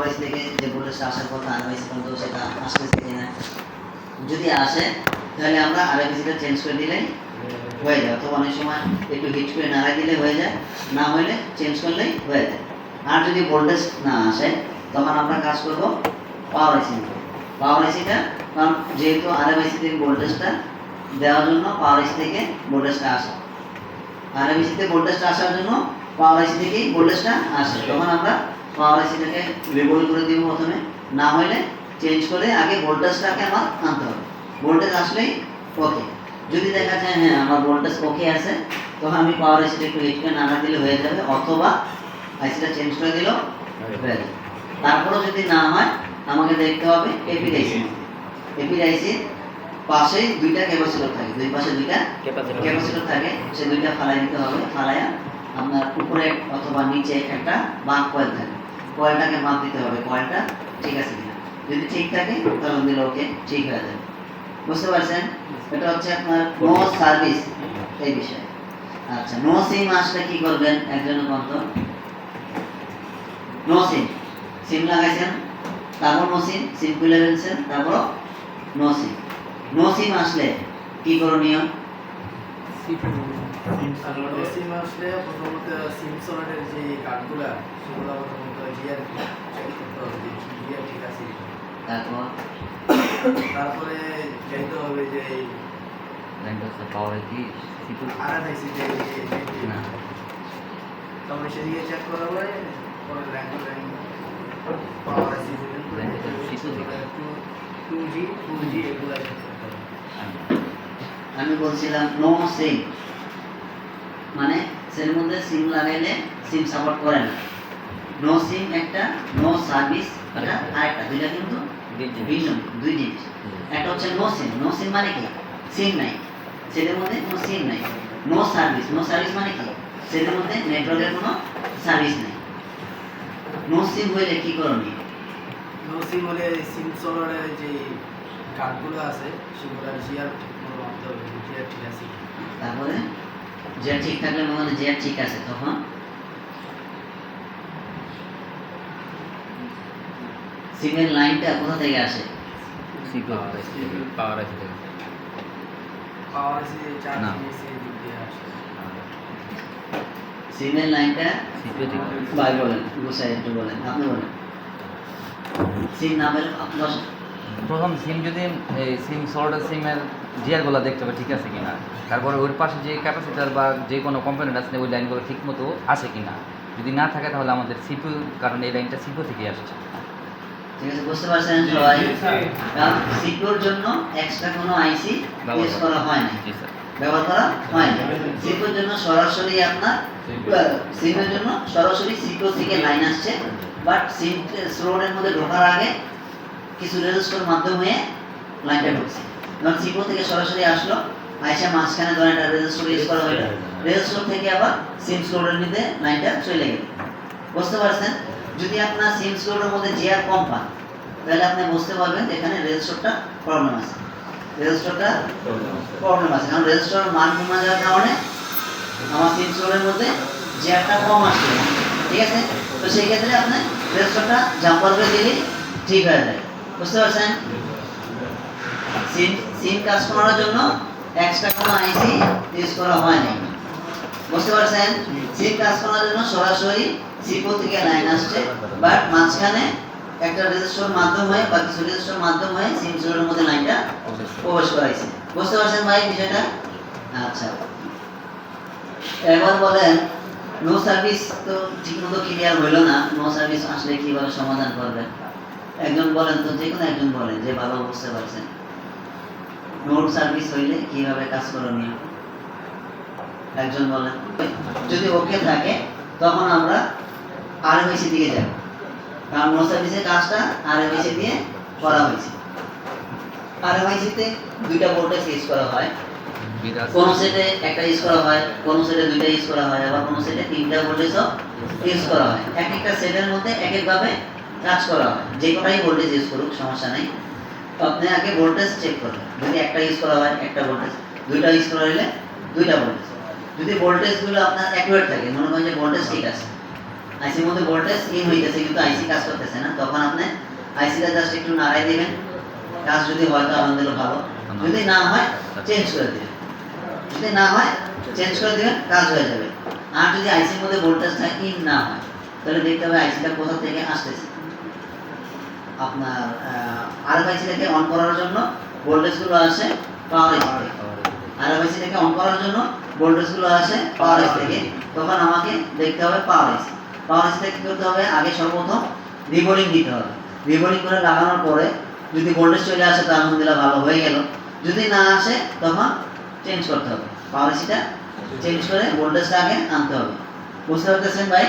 আইসি থেকে যে ভোল্টেজটা আসার কথা আরএমআইসি পর্যন্ত সেটা আসতেছে কিনা যদি আসে, তাহলে আমরা আরএমআইসিটা চেঞ্জ করে দিলেই হয়ে যায়। অথবা অনেক সময় একটু হিট করে নাড়াই দিলে হয়ে যায়, না হলে চেঞ্জ করলেই হয়ে যায়। আর যদি ভোল্টেজ না আসে, তখন আমরা কাজ করব পাওয়ার আইসি পাওয়ার আইসিটা কারণ যেহেতু আরএমআইসি থেকে ভোল্টেজটা দেওয়ার জন্য পাওয়ার আইসি থেকে ভোল্টেজটা আসে। আরএমআইসিতে ভোল্টেজটা আসার জন্য পাওয়ার আইসি থেকেই ভোল্টেজটা আসে। তখন আমরা পাওয়ার আইসিটাকে লেবল করে দিব প্রথমে। না হলে চেঞ্জ করে আগে ভোল্টেজটাকে আমার আনতে হবে। ভোল্টেজ আসলেই ওকে যদি দেখা যায় হ্যাঁ আমার ভোল্টেজ ওকে আছে তখন আমি পাওয়ার আইসিটা একটু হিট করে নাড়া দিলে হয়ে যাবে অথবা আইসিটা চেঞ্জ করে দিলেও হয়ে যাবে। তারপরেও যদি না হয় আমাকে দেখতে হবে এপিড আইসি এপিড আইসির পাশেই দুইটা ক্যাপাসিটর থাকে দুই পাশে দুইটা ক্যাপাসিটর থাকে সে দুইটা ফালাই দিতে হবে। ফালাইয়া আপনার উপরে অথবা নিচে একটা বাঁক কয়েল থাকে। কয়েলটাকে মাপ দিতে হবে কয়েলটা ঠিক আছে কিনা। যদি ঠিক থাকে তাহলে দিলে ওকে ঠিক হয়ে যাবে। বুঝতে পারছেন? এটা হচ্ছে আপনার নো সার্ভিস এই বিষয়ে। আচ্ছা নো সিম আসলে কি করবেন? একজনের কন্ত নো সিম সিম লাগাইছেন তারপর নো সিম সিম খুলে ফেলছেন তারপর নো সিম নো সিম আসলে কি করণীয়? সিম আসলে প্রথমত সিম সোনারের যে কার্ডগুলা সেগুলো প্রথমত জিয়ার চেক করতে হবে যে জিয়ার ঠিক আছে তারপর? তারপরে চাইতে হবে যে পাওয়ার কি? আরএনআইসি যে যে- যে- না। তারপরে সেদিকে চেক করা হবে পরে rank rank power IC Rank এর টু জি টু জি এগুলো check করতে হবে। আমি বলছিলাম নো সিম মানে সের মধ্যে সিম লাগাইলে সিম সাপোর্ট করে না। নো সিম একটা নো সার্ভিস এটা আরেকটা। দুইটা কিন্তু ভিন্ন দুই জিনিস। একটা হচ্ছে নো সিম নো সিম মানে কি? সিম নাই। সেটার মধ্যে কোনো সিম নাই। নো সার্ভিস নো সার্ভিস মানে কি? সেটার মধ্যে নেটওয়ার্কের কোনো সার্ভিস নাই। নো সিম হইলে কি করণীয় নো সিম হলে সিম সোনারের যে কার্ডগুলো আছে সেগুলো জিয়ার জিয়ার ঠিক আছে তারপরে যে ঠিক থাকলে মনে হয় যে ঠিক আছে তখন সিমের লাইনটা কোথা থেকে আসে? পাওয়ার আছে পাওয়ার আইসি চার্জ না। দিক দিয়ে আসে। সিমের লাইনটা ভাই বলেন গুছাই একটু বলেন আপনি বলেন। সিম নামের দশ প্রথম সিম যদি এই সিম সল্টের সিমের জিয়ারগুলো দেখতে হবে ঠিক আছে কিনা। তারপরে ওর পাশে যে ক্যাপাসিটার বা যে কোনো কম্পোনেন্ট আছে ওই লাইনগুলো ঠিক মতো আসে কিনা। যদি না থাকে তাহলে আমাদের সিপিউ কারণ এই লাইনটা সিপিউ থেকে আসছে। ঠিক আছে? বুঝতে পারছেন সবাই? কারণ সিকিউর জন্য এক্সট্রা কোনো আইসি ইউজ করা হয় না ব্যবহার করা হয় না সিকিউর জন্য সরাসরি আপনার সিমের জন্য সরাসরি সিকিউর থেকে লাইন আসছে। বাট সিম স্লোডের মধ্যে ঢোকার আগে কিছু রেজিস্টার মাধ্যম লাইনটা ঢুকছে। যখন সিকিউর থেকে সরাসরি আসলো। আইসা মাঝখানে ধরেন একটা রেজিস্টার ইউজ করা হলো। রেজিস্টার থেকে আবার সিম স্লোডের মধ্যে লাইনটা চলে গেল। বুঝতে পারছেন? যদি আপনার সিম স্লোডের মধ্যে জিআর কম পান তাহলে আপনি বুঝতে পারবেন যে এখানে রেজিস্টারটা প্রবলেম আছে। রেজিস্টারটা প্রবলেম আছে। কারণ রেজিস্টার মান কমে যাওয়ার কারণে আমার সিম স্লোডের মধ্যে জিআরটা কম আসছে ঠিক আছে? তো সেই ক্ষেত্রে আপনি রেজিস্টারটা জাম্পার করে দিলেই ঠিক হয়ে যায়। বুঝতে পারছেন? সিম সিম কাজ করার জন্য এক্সট্রা কোনো আইসি ইউজ করা হয় না বুঝতে পারছেন? সিম কাজ করার জন্য সরাসরি সিপো থেকে লাইন আসছে। বাট মাঝখানে একটা রেজিস্টার মাধ্যম বা কিছু রেজিস্টার মাধ্যম সিম স্লোডের মধ্যে লাইনটা প্রবেশ করাইছে। বুঝতে পারছেন ভাই বিষয়টা? আচ্ছা। এবার বলেন নো সার্ভিস তো ঠিকমতো ক্লিয়ার হইল না। নো সার্ভিস আসলে কীভাবে সমাধান করবেন? একজন বলেন তো, যে কোনো একজন বলেন, যে ভালো বুঝতে পারছেন। নোট সার্ভিস হইলে কীভাবে কাজ করণীয়? একজন বলেন, যদি ওকে থাকে, তখন আমরা আরএমআইসি দিকে যাব কারণ নো কাজটা আরএমআইসি দিয়ে করা হয়েছে। আরএমআইসিতে দুইটা ভোল্টেজ ইউজ করা হয়। কোন সেটে একটা ইউজ করা হয়, কোন সেটে দুইটা ইউজ করা হয়, আবার কোন সেটে তিনটা ভোল্টেজও ইউজ করা হয়। এক একটা সেটের মধ্যে এক একভাবে কাজ করা হয়। যে কটাই ভোল্টেজ ইউজ করুক, সমস্যা নেই। আপনি আগে ভোল্টেজ চেক করবেন যদি একটা ইউজ করা হয়, একটা ভোল্টেজ দুইটা ইউজ করা হলে দুইটা ভোল্টেজ যদি ভোল্টেজগুলো আপনার অ্যাকুরেট থাকে, মনে করেন যে ভোল্টেজ ঠিক আছে। আইসির মধ্যে ভোল্টেজ ইন হইতেছে, কিন্তু আইসি কাজ করতেছে না। তখন আপনি আইসিটা জাস্ট একটু নাড়াই দিবেন। কাজ যদি হয় তো আলহামদুলিল্লাহ ভালো। যদি না হয় চেঞ্জ করে দিবেন। যদি না হয় চেঞ্জ করে দিবেন, কাজ হয়ে যাবে। আর যদি আইসির মধ্যে ভোল্টেজটা ইন না হয়, তাহলে দেখতে হবে আইসিটা কোথা থেকে আসতেছে। আপনার আর আইসিটাকে অন করার জন্য ভোল্টেজগুলো আসে পাওয়ার থেকে। আর আইসিটাকে অন করার জন্য ভোল্টেজগুলো আসে পাওয়ার থেকে। তখন আমাকে দেখতে হবে পাওয়ার আইসি পাওয়ার আইসিটা কি করতে হবে? আগে সর্বপ্রথম রিবোলিং দিতে হবে। রিবোলিং করে লাগানোর পরে যদি ভোল্টেজ চলে আসে তো আলহামদুলিল্লাহ ভালো হয়ে গেল। যদি না আসে তখন চেঞ্জ করতে হবে। পাওয়ার চেঞ্জ করে ভোল্টেজটা আগে আনতে হবে। বুঝতে পারতেছেন ভাই?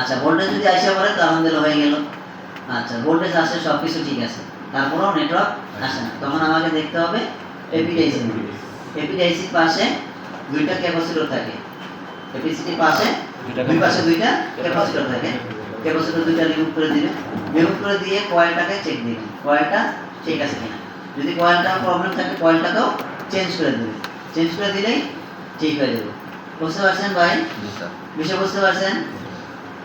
আচ্ছা ভোল্টেজ যদি আসে পড়ে তো আলহামদুলিল্লাহ হয়ে গেল। আচ্ছা ভোল্টেজ আসে সব কিছু ঠিক আছে। তারপরেও নেটওয়ার্ক আসে না। তখন আমাকে দেখতে হবে এপিডাইসি এপিডাইসির পাশে দুইটা ক্যাপাসিটর থাকে। এপিসিটির পাশে দুই পাশে দুইটা ক্যাপাসিটর থাকে ক্যাপাসিটর দুইটা রিমুভ করে দিবে। রিমুভ করে দিয়ে কয়েলটাকে চেক দিবে কয়েলটা ঠিক আছে কিনা। যদি কয়েলটা প্রবলেম থাকে কয়েলটাকেও চেঞ্জ করে দিবে চেঞ্জ করে দিলেই ঠিক হয়ে যাবে। বুঝতে পারছেন ভাই? বিষয় বুঝতে পারছেন?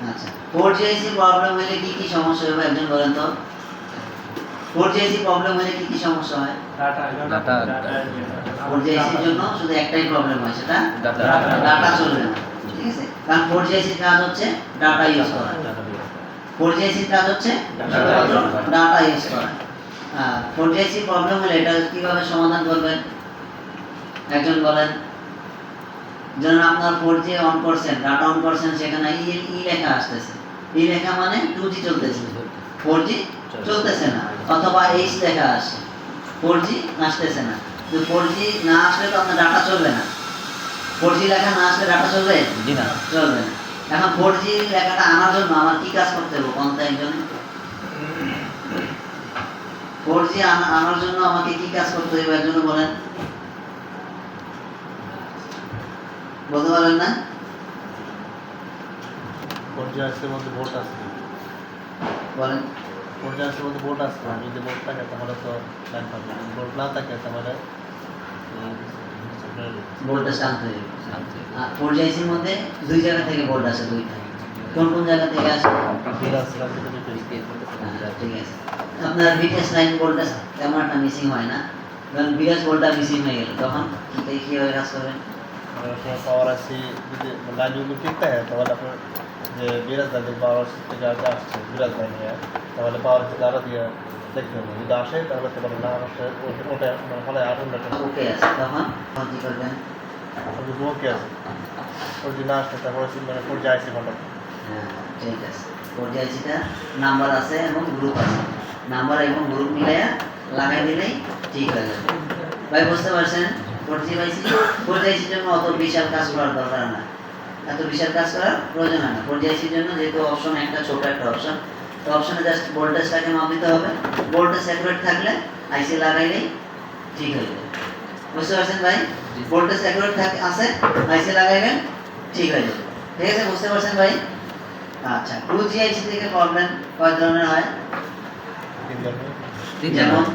আচ্ছা। ফোর জিআইসি প্রবলেম হলে কি কি সমস্যা হবে? একজন বলেন তো। ফোর জিআইসি প্রবলেম হলে কি কি সমস্যা হয়? ফোর জিআইসির জন্য শুধু একটাই প্রবলেম হয় সেটা ডাটা চলবে না। কারণ ফোর জিআইসির কাজ হচ্ছে ডাটা ইউজ করা। ফোর জিআইসির কাজ হচ্ছে ডাটা ইউজ করা। ফোর জিআইসি প্রবলেম হলে এটা কীভাবে সমাধান করবেন? একজন বলেন। যেমন আপনার ফোর জি অন করছেন ডাটা অন করছেন সেখানে ই ই লেখা আসতেছে। ই লেখা মানে টু জি চলতেছে। ফোর জি চলতেছে। না। অথবা এইচ লেখা আসে ফোর জি আসতেছে না। ফোর জি না আসলে তো আপনার ডাটা চলবে না। ফোর জি লেখা না আসলে ডাটা চলবে? জি না। চলবে না। এখন ফোর জি লেখাটা আনার জন্য আমার কি কাজ করতে হবে? কোনটা একজন। ফোর জি আনার জন্য আমাকে কি কাজ করতে হবে একজন বলেন। বলতে পারবেন না? পর্যায়ের মধ্যে ভোট আছে বলেন। পর্যায়ের মধ্যে ভোট আছে যদি ভোট থাকে তাহলে তো ভোট না থাকে তাহলে আপনার ভোল্টেজ টানতে হবে আর ফোর জিআইসির মধ্যে দুই জায়গা থেকে ভোল্ট আসে দুইটা কোন কোন জায়গা থেকে আসে? বিরাজ রাজ্য থেকে পেয়েছি। আচ্ছা, ঠিক আছে। আপনার বিটিএস লাইন ভোল্টেজ তেমন একটা মিসিং হয় না। কারণ বিরাজ ভোল্টটা মিসিং হয়ে গেল। তখন কি কীভাবে কাজ করবেন। আর আপনার পাওয়ার আছে যদি লাইন যদি ঠিক থাকে তাহলে আপনার যে বিরাজ পাওয়ার থেকে আগে আসছে বিরাজ লাইন নিয়ে তাহলে পাওয়ার থেকে আরও দিয়ে দেখতে হবে। যদি আসে তাহলে তো না আসে ওটা- মানে ফলে আর অন্য একটা ওকে আছে ওকে আছে। ওর যদি না আসে তারপরে মানে পর্যায়ে আছে ঘণ্টা হ্যাঁ ঠিক আছে। ফোর জিআইসিটা নাম্বার আছে এবং গ্রুপ আছে। নাম্বার এবং গ্রুপ মিলাইয়া লাগাই দিলেই ঠিক হয়ে যাবে। ভাই বুঝতে পারছেন? ফোর জি বাইসি ফোর জিআইসির জন্য অত বিশাল কাজ করার দরকার না। এত বিশাল কাজ করার প্রয়োজন হয় না। জিআইসির জন্য যেহেতু অপশন একটা ছোট একটা অপশন তো অপশনে জাস্ট ভোল্টেজটাকে মাপ দিতে হবে। ভোল্টেজ অ্যাকুরেট থাকলে আইসি লাগাইলেই ঠিক হয়ে যাবে। বুঝতে পারছেন ভাই? ভোল্টেজ অ্যাকুরেট থাকে আছে আইসি লাগাইবেন ঠিক হয়ে যাবে। ঠিক আছে বুঝতে পারছেন ভাই? আচ্ছা টু জিআইসি থেকে প্রবলেম কয় ধরনের হয়? যেমন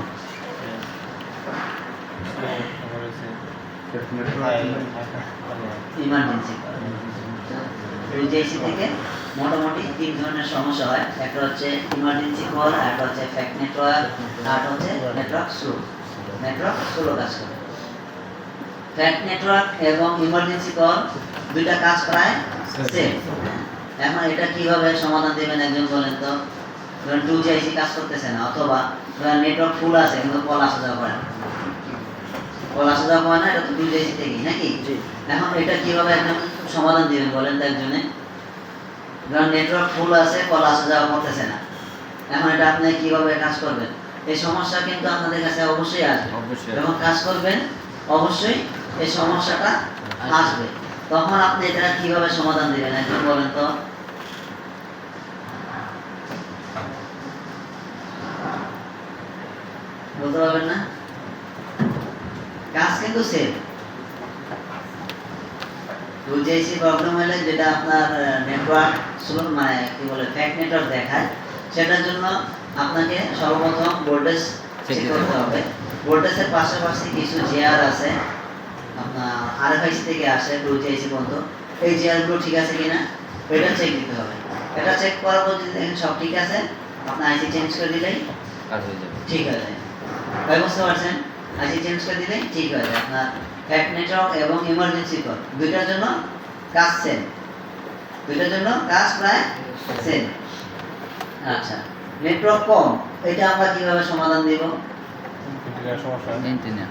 ইমার্জেন্সি থেকে মোটামুটি তিন ধরনের সমস্যা হয়। একটা হচ্ছে ইমার্জেন্সি কল একটা হচ্ছে ফ্যাক্ট নেটওয়ার্ক আর হচ্ছে নেটওয়ার্ক স্লো নেটওয়ার্ক স্লো কাজ করে। ফ্যাক্ট নেটওয়ার্ক এবং ইমার্জেন্সি কল দুইটা কাজ প্রায় সেম এখন এটা কীভাবে সমাধান দেবেন একজন বলেন তো? ধরেন টু জিআইসি কাজ করতেছে না অথবা ধরেন নেটওয়ার্ক ফুল আছে কিন্তু কল আসা যাওয়া করে না। কল আসা যাওয়া করে না এটা তো টু জিআইসি থেকেই নাকি? এখন এটা কীভাবে একজন সমাধান দিবেন বলেন তো একজনে ধরেন নেটওয়ার্ক ফুল আছে কল আসা যাওয়া করতেছে না। এখন এটা আপনি কীভাবে কাজ করবেন? এই সমস্যা কিন্তু আপনাদের কাছে অবশ্যই আসবে। যখন কাজ করবেন অবশ্যই এই সমস্যাটা আসবে। তখন আপনি এটা কীভাবে সমাধান দিবেন একজন বলেন তো। বলতে পারবেন না? কাজ কিন্তু সেম বুঝেছি প্রবলেম হলে যেটা আপনার নেটওয়ার্ক মানে কি বলে ফ্যাক নেটওয়ার্ক দেখায় সেটার জন্য আপনাকে সর্বপ্রথম ভোল্টেজ চেক করতে হবে। ভোল্টেজের পাশাপাশি কিছু জেআর আছে আপনার আরএফআইসি থেকে আসে টু জিআইসি পর্যন্ত এই জেআরগুলো ঠিক আছে কিনা এটা চেক দিতে হবে। এটা চেক করার পর যদি দেখেন সব ঠিক আছে আপনার আইসি চেঞ্জ করে দিলেই ঠিক হয়ে যায়। বুঝতে পারছেন আইসি চেঞ্জ করে দিলেই ঠিক হয়ে যায় আপনার ফ্যাট নেটওয়ার্ক এবং ইমার্জেন্সি কল দুইটার জন্য কাজ সেম দুইটার জন্য কাজ প্রায় সেম আচ্ছা নেটওয়ার্ক কম। এটা আমরা কীভাবে সমাধান দিব? মেনটেনে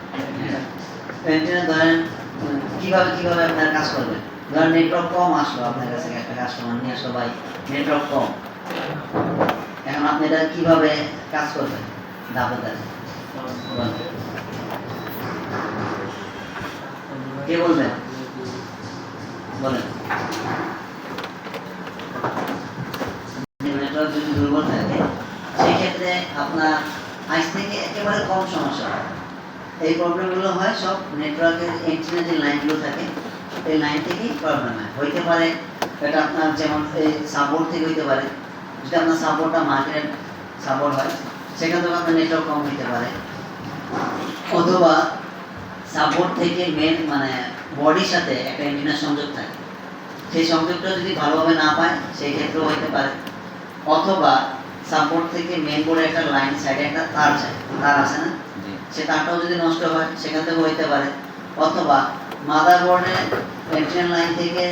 এন্টিনা ধরেন কীভাবে কীভাবে আপনার কাজ করবেন ধরেন নেটওয়ার্ক কম আসলো আপনার কাছে একটা কাস্টমার নিয়ে আসলো ভাই নেটওয়ার্ক কম। এখন আপনি এটা কীভাবে কাজ করবেন? ধাপে কে বলবেন বলেন। থাকে সেই লাইন থেকেই প্রবলেম হয়। হইতে পারে এটা আপনার যেমন সাপোর্ট থেকে হইতে পারে। যদি আপনার সাপোর্টটা মার্কেট সাপোর্ট হয়, সেখান থেকে আপনার নেটওয়ার্ক কম হইতে পারে। অথবা সাপোর্ট থেকে মেন মানে বডির সাথে একটা এন্টিনা সংযোগ থাকে। সেই সংযোগটা যদি ভালোভাবে না পায় সেই ক্ষেত্রেও হইতে পারে। অথবা সাপোর্ট থেকে মেন বোর্ডে একটা লাইন সাইডে একটা তার যায় তার আছে না? সে তারটাও যদি নষ্ট হয় সেখান থেকে হইতে পারে। অথবা মাদার বোর্ডে এন্ট্রিয়ান লাইন থেকে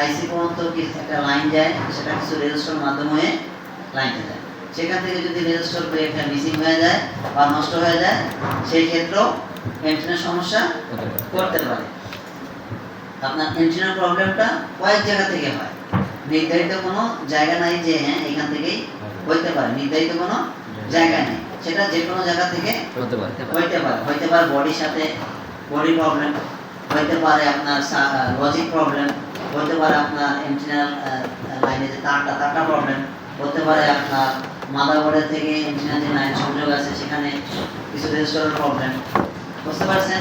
আইসি পর্যন্ত একটা লাইন যায় সেটা কিছু রেজিস্টার মাধ্যমে লাইনটা যায়। সেখান থেকে যদি রেজিস্টার ব্রেকটা মিসিং হয়ে যায় বা নষ্ট হয়ে যায় সেই ক্ষেত্রেও এন্ট্রিনের সমস্যা করতে পারে। আপনার এন্ট্রিনার প্রবলেমটা কয়েক জায়গা থেকে হয়। নির্ধারিত কোনো জায়গা নাই যে হ্যাঁ এখান থেকেই হইতে পারে। নির্ধারিত কোনো জায়গা নেই। সেটা যে কোনো জায়গা থেকে হতে পারে। হইতে পারে। হইতে পারে বডির সাথে বডি প্রবলেম হইতে পারে আপনার লজিক প্রবলেম হতে পারে আপনার এন্টিনাল লাইনে যে তারটা তারটা প্রবলেম হতে পারে আপনার মাদারবোর্ডের থেকে এন্টিনাল যে লাইন সংযোগ আছে সেখানে কিছু রেজিস্টারের প্রবলেম বুঝতে পারছেন?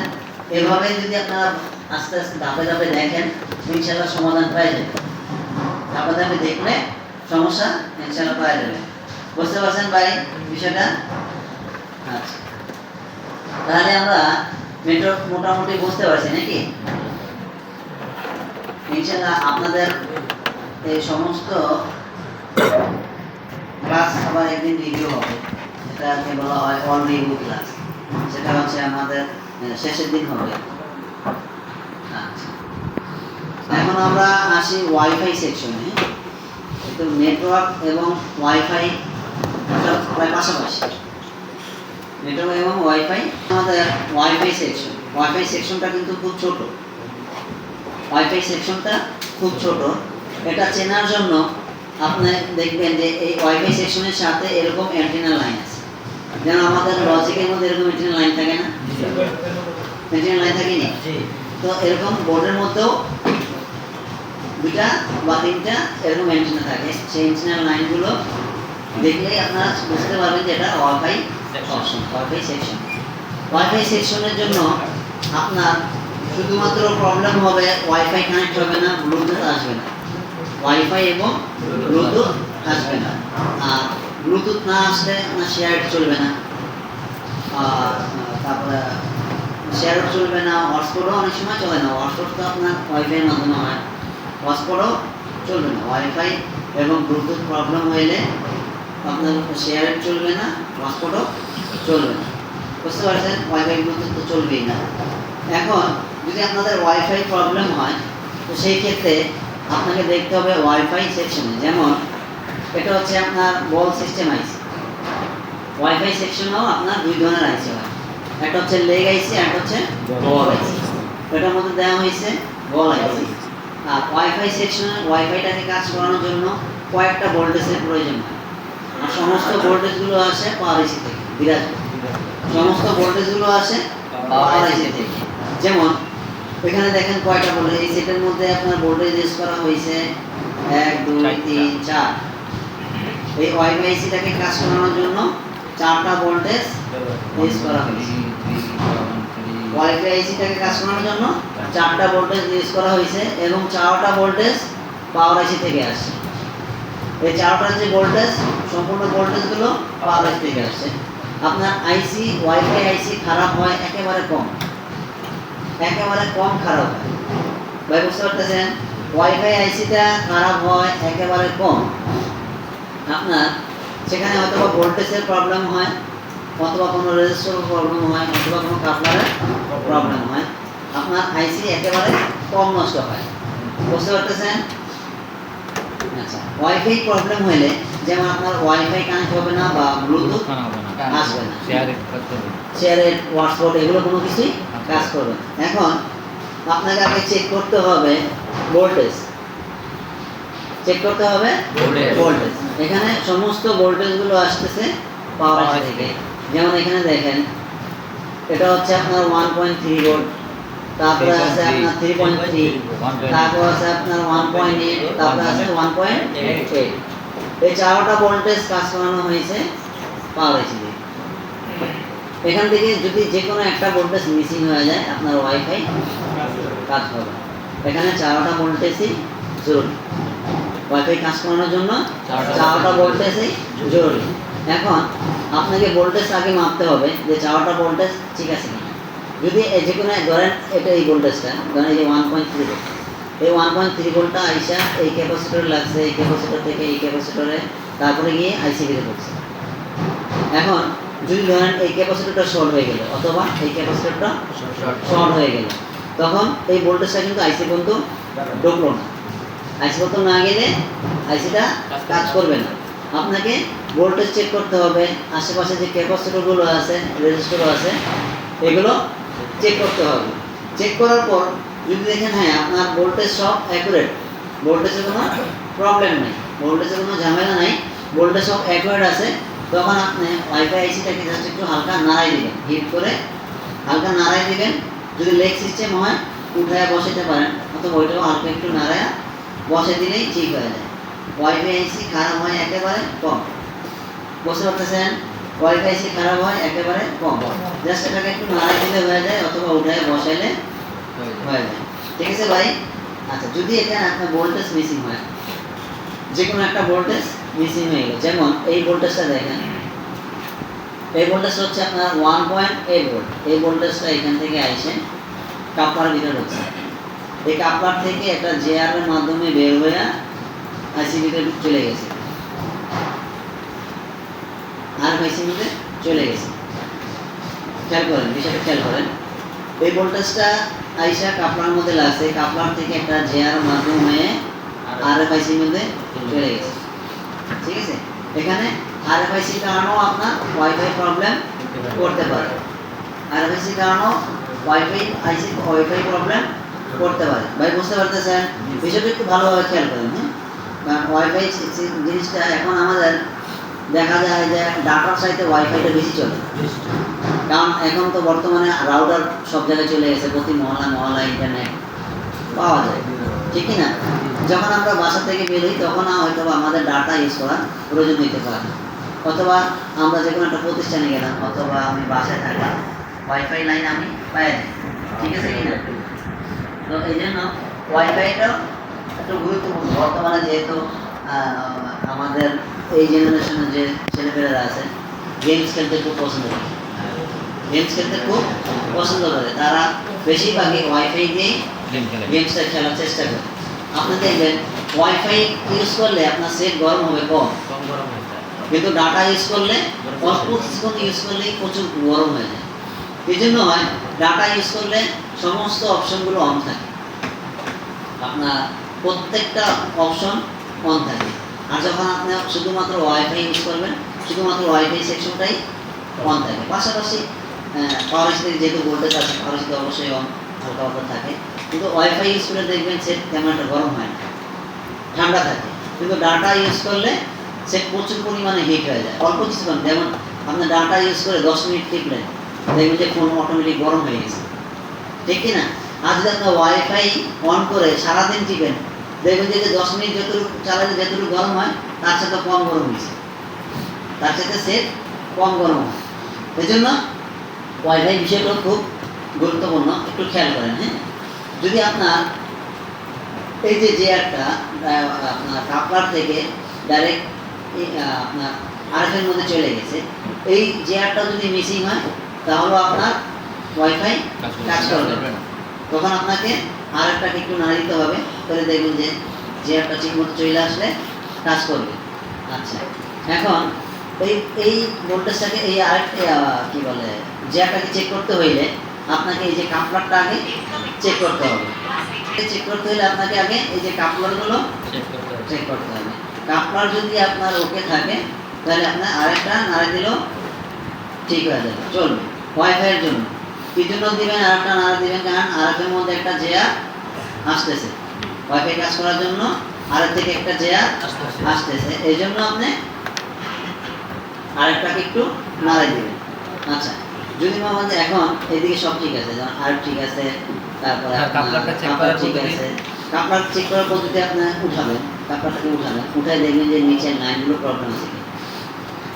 এভাবে যদি আপনারা আস্তে আস্তে ধাপে ধাপে দেখেন ইনশাল্লাহ সমাধান পেয়ে যাবে। ধাপে ধাপে দেখলে সমস্যা ইনশাল্লাহ পাওয়া যাবে। বুঝতে পারছেন ভাই বিষয়টা? আচ্ছা। তাহলে আমরা নেটওয়ার্ক মোটামুটি বুঝতে পারছি নাকি? ইনশাল্লাহ আপনাদের এই সমস্ত ক্লাস আবার একদিন রিভিউ হবে। এটাকে বলা হয় রিভিউ ক্লাস সেটা হচ্ছে আমাদের শেষের দিন হবে। আচ্ছা। এখন আমরা আসি ওয়াইফাই সেকশনে। তো নেটওয়ার্ক এবং ওয়াইফাই প্রায় পাশাপাশি। নেটওয়ার্ক এবং ওয়াইফাই আমাদের ওয়াইফাই সেকশন। ওয়াইফাই সেকশনটা কিন্তু খুব ছোট। ওয়াইফাই সেকশনটা খুব ছোট। এটা চেনার জন্য আপনি দেখবেন যে এই ওয়াইফাই সেকশনের সাথে এরকম অ্যান্টেনা লাইন আছে। যেন আমাদের লজিকের মধ্যে এরকম অ্যান্টেনা লাইন থাকে না? অ্যান্টেনা লাইন থাকে না? তো এরকম বোর্ডের মধ্যেও দুটা বা তিনটা এরকম অ্যান্টেনা থাকে। সেই অ্যান্টেনা লাইনগুলো দেখলেই আপনারা বুঝতে পারবেন যে এটা WiFi option WiFi section WiFi সেকশনের জন্য আপনার শুধুমাত্র প্রবলেম হবে ওয়াইফাই কানেক্ট হবে না ব্লুটুথ আসবে না। ওয়াইফাই এবং ব্লুটুথ আসবে না। আর ব্লুটুথ না আসলে আপনার শেয়ার চলবে না। আর, তারপরে শেয়ার চলবে না হটস্পটও অনেক সময় চলে না। হটস্পট তো আপনার ওয়াইফাইয়ের মাধ্যমে হয়। হটস্পটও চলবে না। ওয়াইফাই এবং ব্লুটুথ প্রবলেম হইলে আপনার শেয়ার চলবে না হটস্পটও চলবে না। বুঝতে পারছেন? ওয়াইফাই ব্লুটুথ তো চলবেই না। এখন যদি আপনাদের ওয়াইফাই প্রবলেম হয়, তো সেই ক্ষেত্রে আপনাকে দেখতে হবে ওয়াইফাই সেকশনে যেমন এটা হচ্ছে আপনার বল সিস্টেম আইসি ওয়াইফাই সেকশনেও আপনার দুই ধরনের আইসি হয়। একটা হচ্ছে লেগ আইসি একটা হচ্ছে বল আইসি এটার মধ্যে দেওয়া হয়েছে বল আইসি আর ওয়াইফাই সেকশনে ওয়াইফাইটাকে কাজ করানোর জন্য কয়েকটা ভোল্টেজের প্রয়োজন হয়। আর সমস্ত ভোল্টেজগুলো আসে পাওয়ার আইসি থেকে বিরাজ সমস্ত ভোল্টেজগুলো আসে পাওয়ার আইসি থেকে। যেমন এখানে দেখেন কয়টা ভোল্টেজ এই সেটের মধ্যে আপনার ভোল্টেজ ইউজ করা হয়েছে এক দুই তিন চার। এই ওয়াইফাই আইসিটাকে কাজ করানোর জন্য চারটা ভোল্টেজ ইউজ করা হয়েছে। ওয়াইফাই আইসিটাকে কাজ করানোর জন্য চারটা ভোল্টেজ ইউজ করা হয়েছে এবং চারটা ভোল্টেজ পাওয়ার আইসি থেকে আসছে। এই চারটা যে ভোল্টেজ সম্পূর্ণ ভোল্টেজগুলো পাওয়ার আইসি থেকে আসছে। আপনার আইসি ওয়াইফাই আইসি খারাপ হয়, একেবারে কম। একেবারে কম খারাপ হয়। ভাই, বুঝতে পারতেছেন? ওয়াইফাই আইসিটা খারাপ হয়, একেবারে কম। আপনার সেখানে হয়তো বা ভোল্টেজের প্রবলেম হয় অথবা কোনো রেজিস্টার প্রবলেম হয় অথবা কোনো কাপলারের প্রবলেম হয় আপনার আইসি একেবারে কম নষ্ট হয়। বুঝতে পারতেছেন? আচ্ছা ওয়াইফাই প্রবলেম হলে যেমন আপনার ওয়াইফাই কানেক্ট হবে না বা ব্লুটুথ হবে না আসবে না। শেয়ারে কাজ করবে চেয়ারের ওয়াটসঅ্যাপ এগুলো কোনো কিছুই কাজ করবে না। এখন আপনাকে আগে চেক করতে হবে ভোল্টেজ চেক করতে হবে। ভোল্টেজ এখানে সমস্ত ভোল্টেজগুলো আসতেছে পাওয়ার থেকে। যেমন এখানে দেখেন এটা হচ্ছে আপনার ওয়ান পয়েন্ট থ্রি ভোল্ট তারপরে আছে আপনার থ্রি পয়েন্ট থ্রি 120 তারপর আছে আপনার ওয়ান পয়েন্ট এইট তারপরে আছে ওয়ান পয়েন্ট এইট এই চারটা ভোল্টেজ কাজ করানো হয়েছে পাওয়ার এসি এখান থেকে যদি যে কোনো একটা ভোল্টেজ মিসিং হয়ে যায় আপনার ওয়াইফাই কাজ হবে এখানে চারটা ভোল্টেজই জরুরি। ওয়াইফাই কাজ করানোর জন্য চাওয়াটা ভোল্টেজই জরুরি। এখন আপনাকে ভোল্টেজ আগে মাপতে হবে যে চাওয়াটা ভোল্টেজ ঠিক আছে কিনা। যদি যে কোনো ধরেন এটা এই ভোল্টেজটা ধরেন এই যে ওয়ান পয়েন্ট থ্রি ভোল্ট এই ওয়ান পয়েন্ট থ্রি ভোল্টটা আইসা এই ক্যাপাসিটরে লাগছে এই ক্যাপাসিটর থেকে এই ক্যাপাসিটরে তারপরে গিয়ে আইসিবিতে পড়ছে এখন যদি ধরেন এই ক্যাপাসিটরটা শর্ট হয়ে গেল অথবা এই ক্যাপাসিটরটা শর্ট হয়ে গেল তখন এই ভোল্টেজটা কিন্তু আইসি পর্যন্ত ঢুকলো না। আইসি পর্যন্ত না গেলে আইসিটা কাজ করবে না। আপনাকে ভোল্টেজ চেক করতে হবে আশেপাশে যে ক্যাপাসিটরগুলো আছে রেজিস্টারও আছে এগুলো চেক করতে হবে। চেক করার পর যদি দেখেন হ্যাঁ আপনার ভোল্টেজ সব অ্যাকুরেট ভোল্টেজের কোনো প্রবলেম নেই ভোল্টেজের কোনো ঝামেলা নাই ভোল্টেজ সব অ্যাকুরেট আছে তখন আপনি ওয়াইফাই আইসিটাকে জাস্ট একটু হালকা নাড়াই দিবেন হিট করে হালকা নাড়াই দিবেন। যদি লেগ সিস্টেম হয় উঠায় বসাতে পারেন অথবা ওইটাও হালকা একটু নাড়ায় বসে দিলেই ঠিক হয়ে যায়। ওয়াইফাই আইসি খারাপ হয় একেবারে কম। বুঝতে পারতেছেন? ওয়াইফাই আইসি খারাপ হয় একেবারে কম। জাস্ট এটাকে একটু নাড়াই দিলে হয়ে যায় অথবা উঠায় বসাইলে হয়ে যায়। ঠিক আছে ভাই? আচ্ছা যদি এখানে আপনার ভোল্টেজ মিসিং হয় যে কোনো একটা ভোল্টেজ মিসিং হয়ে গেল। যেমন এই ভোল্টেজটা দেখেন। এই ভোল্টেজটা হচ্ছে আপনার ওয়ান পয়েন্ট এইট ভোল্ট এই ভোল্টেজটা এখান থেকে আইসে কাপড় ভিতরে ঢুকছে। এই কাপড় থেকে একটা জেআর এর মাধ্যমে বের হয়ে আইসি ভিতরে চলে গেছে। আর আইসি ভিতরে চলে গেছে। খেয়াল করেন বিষয়টা খেয়াল করেন। এই ভোল্টেজটা আইসা কাপড়ার মধ্যে লাগছে কাপড়ার থেকে একটা জেআর মাধ্যমে আর এফ আইসির মধ্যে চলে গেছে। ঠিক আছে? এখানে আর এফ আইসির কারণেও আপনার ওয়াইফাই প্রবলেম করতে পারে। আর এফ আইসির কারণেও ওয়াইফাই আইসি ওয়াইফাই প্রবলেম করতে পারে। ভাই বুঝতে পারতেছেন? বিষয়টা একটু ভালোভাবে খেয়াল করেন হ্যাঁ? কারণ ওয়াইফাই জিনিসটা এখন আমাদের দেখা যায় যে ডাটার সাইতে ওয়াইফাইটা বেশি চলে। কারণ এখন তো বর্তমানে রাউটার সব জায়গায় চলে গেছে প্রতি মহলা মহলা ইন্টারনেট পাওয়া যায়। ঠিক না যখন আমরা বাসা থেকে বের হই তখন হয়তো আমাদের ডাটা ইউজ করা প্রয়োজন হইতে পারে অথবা আমরা যে কোনো একটা প্রতিষ্ঠানে গেলাম অথবা আমি বাসায় থাকলাম ওয়াইফাই লাইন আমি পাই ঠিক আছে কি না তো এই জন্য ওয়াইফাইটাও একটু গুরুত্বপূর্ণ। বর্তমানে যেহেতু আমাদের এই জেনারেশনের যে ছেলেমেয়েরা আছে গেমস খেলতে খুব পছন্দ করে। গেমস খেলতে খুব পছন্দ করে। তারা বেশিরভাগই ওয়াইফাই দিয়েই গেমসটা খেলার চেষ্টা করে। আপনি দেখবেন ওয়াইফাই ইউজ করলে আপনার সেট গরম হবে কম। কম গরম কিন্তু ডাটা ইউজ করলে অল্প কিছুক্ষণ ইউজ করলেই প্রচুর গরম হয়ে যায়। এই জন্য হয় ডাটা ইউজ করলে সমস্ত অপশনগুলো অন থাকে। আপনার প্রত্যেকটা অপশন অন থাকে। আর যখন আপনি শুধুমাত্র ওয়াইফাই ইউজ করবেন, শুধুমাত্র ওয়াইফাই সেকশনটাই অন থাকে। পাশাপাশি পাওয়ার হিসেবে যেহেতু ভোল্টেজ আছে পাওয়ার অবশ্যই অন হালকা হালকা থাকে। কিন্তু ওয়াইফাই ইউজ করে দেখবেন সেট তেমন একটা গরম হয় না। ঠান্ডা থাকে। কিন্তু ডাটা ইউজ করলে সে প্রচুর পরিমাণে হিট হয়ে যায়। অল্প কিছুক্ষণ, যেমন আপনি ডাটা ইউজ করে দশ মিনিট টিপলেন দেখবেন যে ফোন অটোমেটিক গরম হয়ে গেছে। ঠিক না? আর যদি আপনার ওয়াইফাই অন করে সারাদিন টিপেন, দেখবেন যে যে দশ মিনিট যতটুকু চালালে যতটুকু গরম হয়, তার সাথে কম গরম হয়েছে। তার সাথে সেট কম গরম হয়। এই জন্য ওয়াইফাই বিষয়টা খুব গুরুত্বপূর্ণ, একটু খেয়াল করেন হ্যাঁ? যদি আপনার এই যে চেয়ারটা আপনার কাপড় থেকে ডাইরেক্ট আপনার আরএফের মধ্যে চলে গেছে, এই চেয়ারটা যদি মিসিং হয় তাহলে আপনার ওয়াইফাই কাজ করবে তখন আপনাকে আর একটাকে একটু নাড়া দিতে হবে তাহলে দেখবেন যে চেয়ারটা ঠিক মতো চলে আসলে কাজ করবে। আচ্ছা এখন এই এই ভোল্টেজটাকে এই আরেকটা কি বলে চেয়ারটাকে চেক করতে হইলে আপনাকে এই যে কাপলারটা আগে চেক করতে হবে। চেক করতে হলে আপনাকে আগে এই যে কাপলারগুলো চেক করতে হবে। কাপলার যদি আপনার ওকে থাকে তাহলে আপনার আরেকটা নাড়া দিলেও ঠিক হয়ে যাবে। চলবে। ওয়াইফাইয়ের জন্য। কি জন্য দিবেন আরেকটা নাড়া দিবেন কারণ আরেকটার মধ্যে একটা জেয়া আসতেছে। ওয়াইফাই কাজ করার জন্য আরেক থেকে একটা জেয়া আসতেছে। এই জন্য আপনি আরেকটাকে একটু নাড়াই দিবেন। আচ্ছা যদি আমাদের এখন এদিকে সব ঠিক আছে যেমন আর ঠিক আছে তারপরে আর আপনার ঠিক আছে। কাপলার চেক করার পদ্ধতি আপনি উঠাবেন কাপলারটাকে উঠাবেন। উঠাই দেখবেন যে নিচের লাইনগুলো প্রবলেম আছে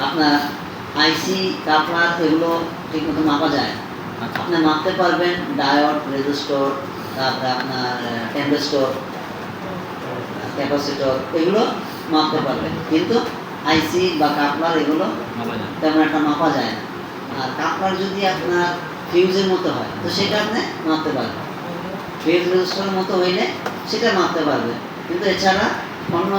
আপনার আইসি কাপলার এগুলো ঠিকমতো মাপা যায় না। আচ্ছা। আপনি মাপতে পারবেন ডায়োড রেজিস্টর তারপরে আপনার টেম্পেস্টর ক্যাপাসিটর এগুলো মাপতে পারবেন। কিন্তু আইসি বা কাপলার এগুলো তেমন একটা মাপা যায় না। আর কাপলার যদি আপনার ফিউজের মতো হয় তো সেটা আপনি মাপতে পারবেন। ফিউজ রেজিস্টরের মতো হইলে সেটা মাপতে পারবেন। কিন্তু এছাড়া অন্য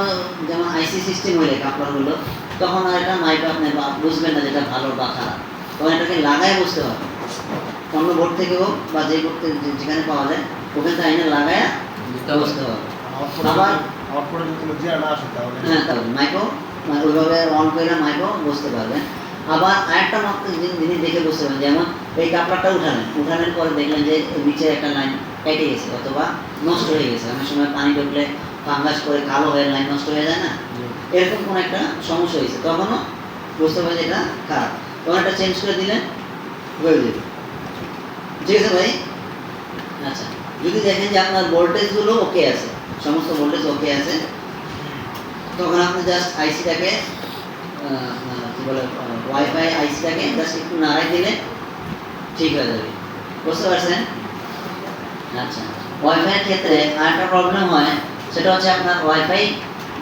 যেমন আইসি সিস্টেম হইলে কাপলারগুলো তখন আর এটা মাইপে আপনি বুঝবেন না যেটা ভালো বা খারাপ। তখন এটাকে লাগায় বুঝতে হবে। অন্য বোর্ড থেকে হোক বা যে বোর্ড থেকে যেখানে পাওয়া যায় ওখানে আইনে লাগায় বুঝতে হবে। আবার- হ্যাঁ তাহলে মাইকো মানে ওইভাবে অন করে মাইকো বুঝতে পারবেন আবার আরেকটা মাত্র জিনিস দেখে বুঝতে পারবেন যেমন এই কাপড়টা উঠালেন উঠানোর পরে দেখলেন যে নিচে একটা লাইন কেটে গেছে অথবা নষ্ট হয়ে গেছে। অনেক সময় পানি ঢুকলে ফাঙ্গাস করে কালো হয়ে লাইন নষ্ট হয়ে যায় না? এরকম কোনো একটা সমস্যা হয়েছে। তখনও বুঝতে পারবে যে এটা খারাপ। একটা চেঞ্জ করে দিলেন হয়ে যাবে। ঠিক আছে ভাই? আচ্ছা যদি দেখেন যে আপনার ভোল্টেজগুলো ওকে আছে, সমস্ত ভোল্টেজ ওকে আছে, তখন আপনি জাস্ট আইসিটাকে কী বলে ওয়াইফাই আইসিটাকে জাস্ট একটু নাড়াই দিলে ঠিক হয়ে যাবে। বুঝতে পারছেন? আচ্ছা ওয়াইফাইয়ের ক্ষেত্রে আরেকটা প্রবলেম হয়, সেটা হচ্ছে আপনার ওয়াইফাই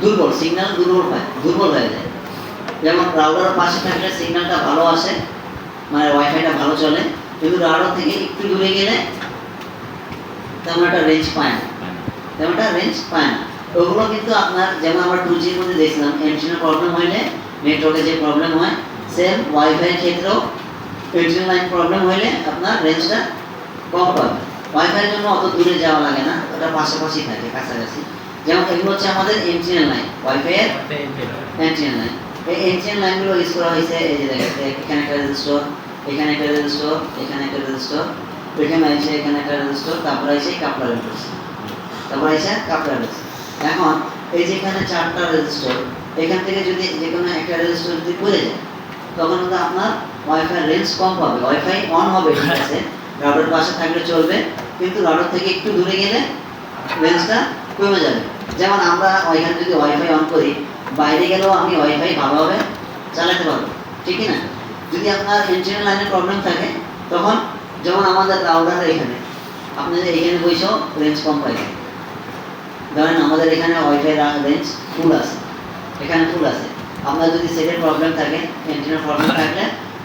দুর্বল সিগন্যাল দুর্বল হয়, দুর্বল হয়ে যায়। যেমন রাউটারের পাশে থাকলে সিগন্যালটা ভালো আসে মানে ওয়াইফাইটা ভালো চলে। কিন্তু রাউটার থেকে একটু দূরে গেলে তেমন একটা রেঞ্জ পায় না। তেমন একটা রেঞ্জ পায় না। ওগুলো কিন্তু আপনার যেমন আমরা টু জির মধ্যে দেখছিলাম এন্টিনার প্রবলেম হইলে নেটওয়ার্কে যে প্রবলেম হয় সেম ওয়াইফাইয়ের ক্ষেত্রেও এন্টিনা লাইন প্রবলেম হইলে আপনার রেঞ্জটা কম পাবে। ওয়াইফাইয়ের জন্য অত দূরে যাওয়া লাগে না ওটা পাশাপাশি থাকে কাছাকাছি। যেমন এগুলো হচ্ছে আমাদের এন্টিনা লাইন ওয়াইফাইয়ের এন্টিনা লাইন এই এন্টিনা লাইনগুলো ইউজ করা হয়েছে, এই যে দেখেন, এখানে একটা রেজিস্টর এখানে একটা রেজিস্টর এখানে একটা রেজিস্টর এখানে আছে এখানে একটা রেজিস্টর তারপরে আছে কাপড় রেজিস্টর তারপর আছে কাপড় রেজিস্টর এখন, এই যে এখানে চারটা রেজিস্টর এখান থেকে যদি যে কোনো একটা রেজিস্টর যদি পড়ে যায়, তখন কিন্তু আপনার ওয়াইফাই রেঞ্জ কম পাবে। ওয়াইফাই অন হবে, ঠিক আছে? রাউটার পাশে থাকলে চলবে, কিন্তু রাউটার থেকে একটু দূরে গেলে রেঞ্জটা কমে যাবে। যেমন আমরা ওইখানে যদি ওয়াইফাই অন করি বাইরে গেলেও আমি ওয়াইফাই ভালোভাবে চালাতে পারব, ঠিক না যদি আপনার ইন্টারনেট লাইনের প্রবলেম থাকে, তখন যেমন আমাদের রাউটার এখানে, আপনি এখানে বসেও রেঞ্জ কম পাইবেন ধরেন আমাদের এখানে ওয়াইফাই রেঞ্জ ফুল আছে, এখানে ফুল আছে। আপনার যদি সেটের প্রবলেম থাকে এন্টিনার প্রবলেম থাকলে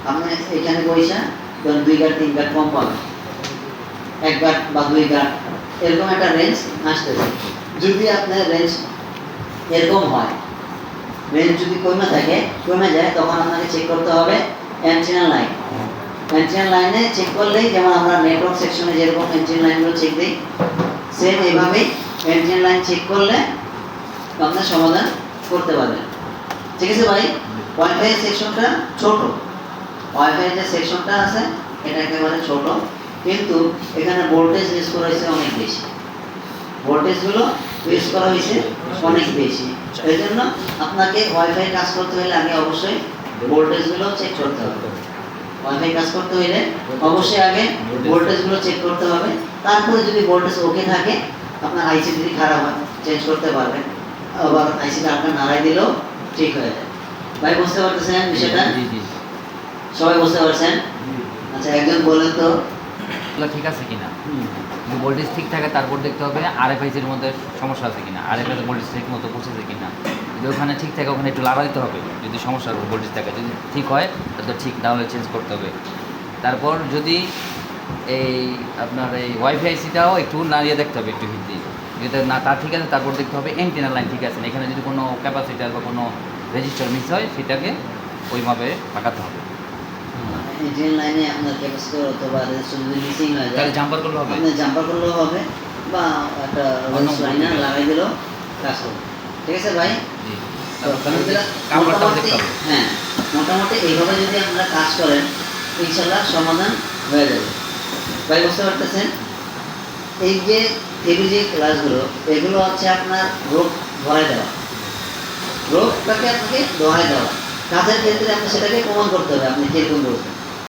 আপনি এখানে পয়সা ধরেন দুই গাট তিন গাট কম পাবেন। এক গাট বা দুই গাট এরকম একটা রেঞ্জ আসতেছে। যদি আপনার রেঞ্জ এরকম হয় রেঞ্জ যদি কমে থাকে, কমে যায়, তখন আপনাকে চেক করতে হবে অ্যান্টিনা লাইন অ্যান্টিনা লাইনে চেক করলেই যেমন আমরা নেটওয়ার্ক সেকশনে যেরকম অ্যান্টিনা লাইনগুলো চেক দিই সেম এইভাবেই অ্যান্টিনা লাইন চেক করলে আপনার সমাধান করতে পারবেন। ঠিক আছে ভাই? ওয়াইফাই সেকশনটা ছোট। ওয়াইফাই যে সেকশনটা আছে, এটা একেবারে ছোট। কিন্তু এখানে ভোল্টেজ ইউজ করা হয়েছে অনেক বেশি। ভোল্টেজগুলো ইউজ করা হয়েছে অনেক বেশি। এই জন্য আপনাকে ওয়াইফাই কাজ করতে হলে আগে অবশ্যই ভোল্টেজগুলো চেক করতে হবে। ওয়াইফাই কাজ করতে হলে অবশ্যই আগে ভোল্টেজগুলো চেক করতে হবে। তারপরে যদি ভোল্টেজ ওকে থাকে আপনার আইসি যদি খারাপ হয় চেঞ্জ করতে পারবেন। আবার আইসিটা আপনার নাড়াই দিলেও ঠিক হয়ে যায়। ভাই বুঝতে পারতেছেন বিষয়টা? সবাই বুঝতে পারছেন? আচ্ছা একজন বলেন তো। ঠিক আছে কিনা? যদি ভোল্টেজ ঠিক থাকে, তারপর দেখতে হবে আরএফআইসির মধ্যে সমস্যা আছে কিনা আরএফআইসি ভোল্টেজ ঠিক মতো পৌঁছেছে কিনা। যদি ওখানে ঠিক থাকে, ওখানে একটু লাড়া দিতে হবে, যদি সমস্যা ভোল্টেজ থাকে। যদি ঠিক হয়, তাহলে ঠিক তাহলে চেঞ্জ করতে হবে। তারপর যদি এই আপনার এই ওয়াইফাই সিটাও একটু নাড়িয়ে দেখতে হবে একটু হিট যদি না তার ঠিক আছে, তারপর দেখতে হবে এন্টিনার লাইন ঠিক আছে। না। এখানে যদি কোনো ক্যাপাসিটার বা কোনো রেজিস্টার মিস হয়, সেটাকে ওইভাবে লাগাতে হবে। ইঞ্জিন লাইনে আপনার ক্যাপাসিটর অথবা রেজিস্টার যদি মিসিং হয়ে যায়। জাম্পার করলে হবে? আপনি জাম্পার করলেও হবে বা একটা লাইনার লাগাই দিলেও কাজ করবে ঠিক আছে ভাই? মোটামুটি হ্যাঁ মোটামুটি এইভাবে যদি কাজ করেন ইনশাল্লাহ সমাধান হয়ে যাবে। ভাই বুঝতে পারতেছেন? এই যে থ্রি যে ক্লাসগুলো এগুলো হচ্ছে আপনার রোগ ধরাই দেওয়া। রোগটাকে আপনাকে ধরাই দেওয়া। কাজের ক্ষেত্রে আপনি সেটাকে প্রমাণ করতে হবে আপনি কীরকম বলছেন।